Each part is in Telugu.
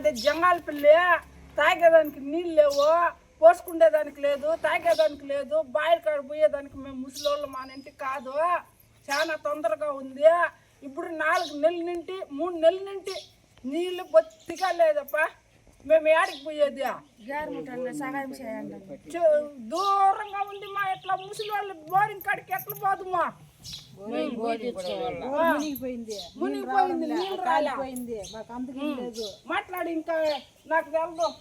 మాది జంగాలపల్లి తాగేదానికి నీళ్ళు లేవు పోసుకునేదానికి లేదు తాగేదానికి లేదు బాయిల కాడ పోయేదానికి మేము ముసలోళ్ళు మా ఇంటికి కాదు. చాలా తొందరగా ఉంది. ఇప్పుడు నాలుగు నెలల నుండి మూడు నెలల నుండి నీళ్ళు బొత్తిగా లేదప్పా. మేము ఏడికి పోయేది? సహాయం చేయండి. చు- దూరంగా ఉంది మా ఎట్లా ముసలి వాళ్ళు బోరింగ్ కాడికి ఎట్లా పోదుమా? మునిగిపోయింది. మునిగిపోయింది నీళ్ళు మాట్లాడి ఇంకా నాకు తెలదు.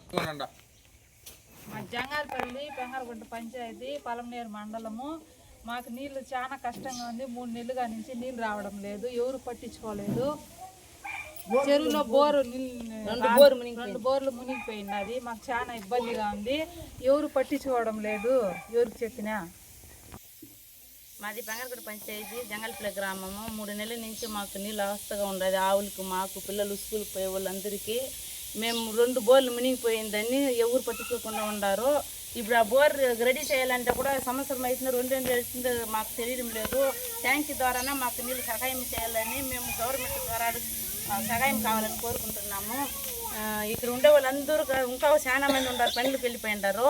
మా జంగారపల్లి పెంగరగుంట పంచాయతీ పలమనేరు మండలము. మాకు నీళ్ళు చాలా కష్టంగా ఉంది. మూడు నెలలుగా నుంచి నీళ్ళు రావడం లేదు. ఎవరు పట్టించుకోలేదు. చెరువులో బోరు నీళ్ళు- రెండు బోర్లు మునిగిపోయినది మాకు చాలా ఇబ్బందిగా ఉంది. ఎవరు పట్టించుకోవడం లేదు. ఎవరికి చెప్పినా. మాది పెంగరగడ పంచాయతీ జంగల్పల్లి గ్రామము. మూడు నెలల నుంచి మాకు నీళ్ళు అవస్థగా ఉండదు. ఆవులకు మాకు పిల్లలు స్కూల్కి పోయే వాళ్ళందరికీ మేము రెండు బోర్లు మునిగిపోయిందని ఎవరు పట్టించుకోకుండా ఉండారు. ఇప్పుడు ఆ బోర్ రెడీ చేయాలంటే కూడా సంవత్సరం అవుతుంది రెండు రెండు అవుతుంది మాకు తెలియడం లేదు. ట్యాంక్ ద్వారానే మాకు నీళ్ళు సహాయం చేయాలని మేము గవర్నమెంట్ ద్వారా సహాయం కావాలని కోరుకుంటున్నాము. ఇక్కడ ఉండే వాళ్ళందరూ ఇంకా చాలా మంది ఉన్నారు. పనులకు వెళ్ళిపోయినారు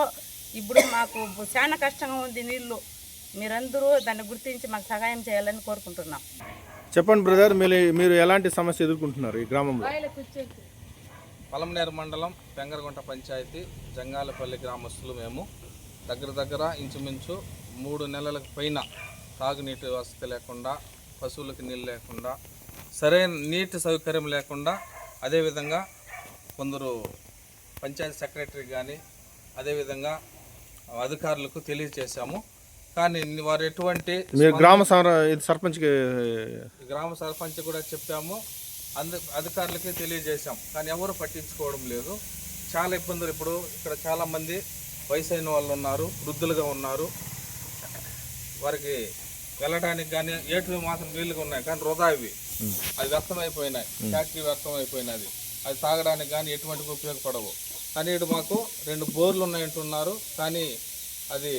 ఇప్పుడు మాకు చాలా కష్టంగా ఉంది నీళ్ళు. మీరందరూ దాన్ని గుర్తించి మాకు సహాయం చేయాలని కోరుకుంటున్నాం. చెప్పండి బ్రదర్ మీరు మీరు ఎలాంటి సమస్య ఎదుర్కొంటున్నారు ఈ గ్రామంలో? పలమనేరు మండలం పెంగరగుంట పంచాయతీ జంగాలపల్లి గ్రామస్తులు మేము. దగ్గర దగ్గర ఇంచుమించు మూడు నెలలకు పైన తాగునీటి వసతి లేకుండా పశువులకు నీళ్ళు లేకుండా సరైన నీటి సౌకర్యం లేకుండా అదేవిధంగా కొందరు పంచాయతీ సెక్రటరీ కానీ అదేవిధంగా అధికారులకు తెలియజేశాము. కానీ వారు ఎటువంటి మీరు గ్రామ సర్పంచ్కి గ్రామ సర్పంచ్ కూడా చెప్పాము. అందు అధికారులకి తెలియజేశాం. కానీ ఎవరు పట్టించుకోవడం లేదు. చాలా ఇబ్బందులు ఇప్పుడు. ఇక్కడ చాలా మంది వయసు అయిన వాళ్ళు ఉన్నారు వృద్ధులుగా ఉన్నారు. వారికి వెళ్ళడానికి కానీ ఏట్లు మాత్రం వీలుగా ఉన్నాయి. కానీ వృధా ఇవి. అది వ్యర్థం అయిపోయినాయి ఫ్యాక్టరీ వ్యర్థం అయిపోయినది అది తాగడానికి కానీ ఎటువంటి ఉపయోగపడవు. కానీ ఇటు మాకు రెండు బోర్లు ఉన్నాయంటున్నారు. కానీ అది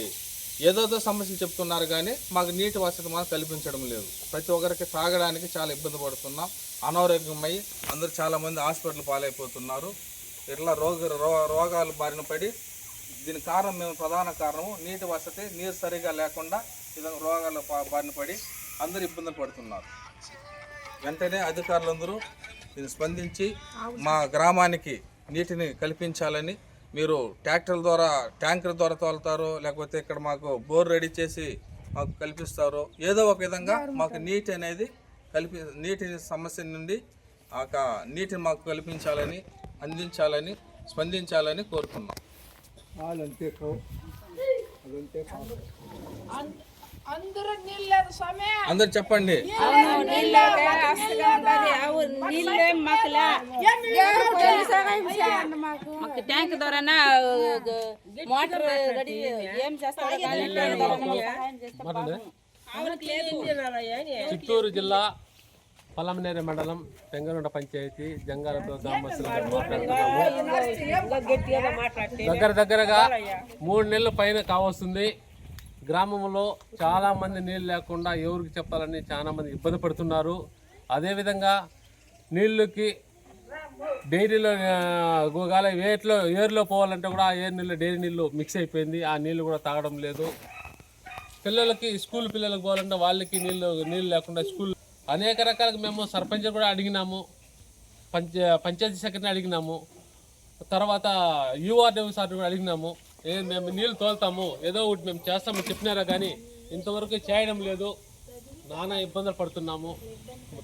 ఏదోదో సమస్యలు చెప్తున్నారు కానీ మాకు నీటి వసతి మాత్రం కల్పించడం లేదు. ప్రతి ఒక్కరికి తాగడానికి చాలా ఇబ్బంది పడుతున్నాం. అనారోగ్యమై అందరూ చాలామంది హాస్పిటల్ పాలైపోతున్నారు. ఇట్లా రోగ రో- రోగాలు బారిన పడి దీని కారణం మేము ప్రధాన కారణము నీటి వసతి నీరు సరిగా లేకుండా విధంగా రోగాల బారిన పడి అందరూ ఇబ్బందులు పడుతున్నారు. వెంటనే అధికారులందరూ దీన్ని స్పందించి మా గ్రామానికి నీటిని కల్పించాలని మీరు ట్రాక్టర్ల ద్వారా ట్యాంకర్ ద్వారా తోలుతారో లేకపోతే ఇక్కడ మాకు బోర్ రెడీ చేసి మాకు కల్పిస్తారో ఏదో ఒక విధంగా మాకు నీటి అనేది కల్పి నీటి సమస్య నుండి ఆ నీటిని మాకు కల్పించాలని అందించాలని స్పందించాలని నీళ్ళు లేదు స్వామి అందరు చెప్పండి. మాకు ట్యాంక్ ద్వారానే మోటార్ రెడీ ఏం చేస్తారో. చిత్తూరు జిల్లా పలమనేరు మండలం పెంగరుండ పంచాయతీ జంగాలతో మాట్లాడుతున్నాము. దగ్గర దగ్గరగా మూడు నెలల పైన కావస్తుంది. గ్రామంలో చాలా మంది నీళ్ళు లేకుండా ఎవరికి చెప్పాలని చాలా మంది ఇబ్బంది పడుతున్నారు. అదేవిధంగా నీళ్ళకి డైరీలో గోగాల వేట్లో ఏరులో పోవాలంటే కూడా ఆ ఏరు నీళ్ళు డైరీ నీళ్ళు మిక్స్ అయిపోయింది. ఆ నీళ్ళు కూడా తాగడం లేదు. పిల్లలకి స్కూల్ పిల్లలకు పోవాలంటే వాళ్ళకి నీళ్ళు నీళ్ళు లేకుండా స్కూల్ అనేక రకాలుగా మేము సర్పంచ్ కూడా అడిగినాము. పంచ పంచాయతీ సెక్రటరీ అడిగినాము. తర్వాత యూఆర్డబ్ల్యూ సార్ కూడా అడిగినాము. మేము నీళ్ళు తోలుతాము. ఏదో ఒకటి మేము చేస్తామని చెప్పినారా కానీ ఇంతవరకు చేయడం లేదు. నానా ఇబ్బందులు పడుతున్నాము.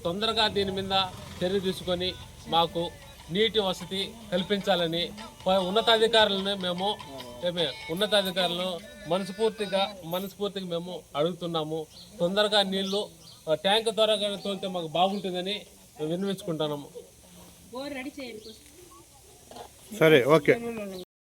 తొందరగా దీని మీద చర్య తీసుకొని మాకు నీటి వసతి కల్పించాలని ఉన్నతాధికారులను మేము ఉన్నతాధికారులను మనస్ఫూర్తిగా మనస్ఫూర్తిగా మేము అడుగుతున్నాము. తొందరగా నీళ్ళు ట్యాంక్ ద్వారా కానీ తోలితే మాకు బాగుంటుందని విన్నవించుకుంటున్నాము. సరే ఓకే.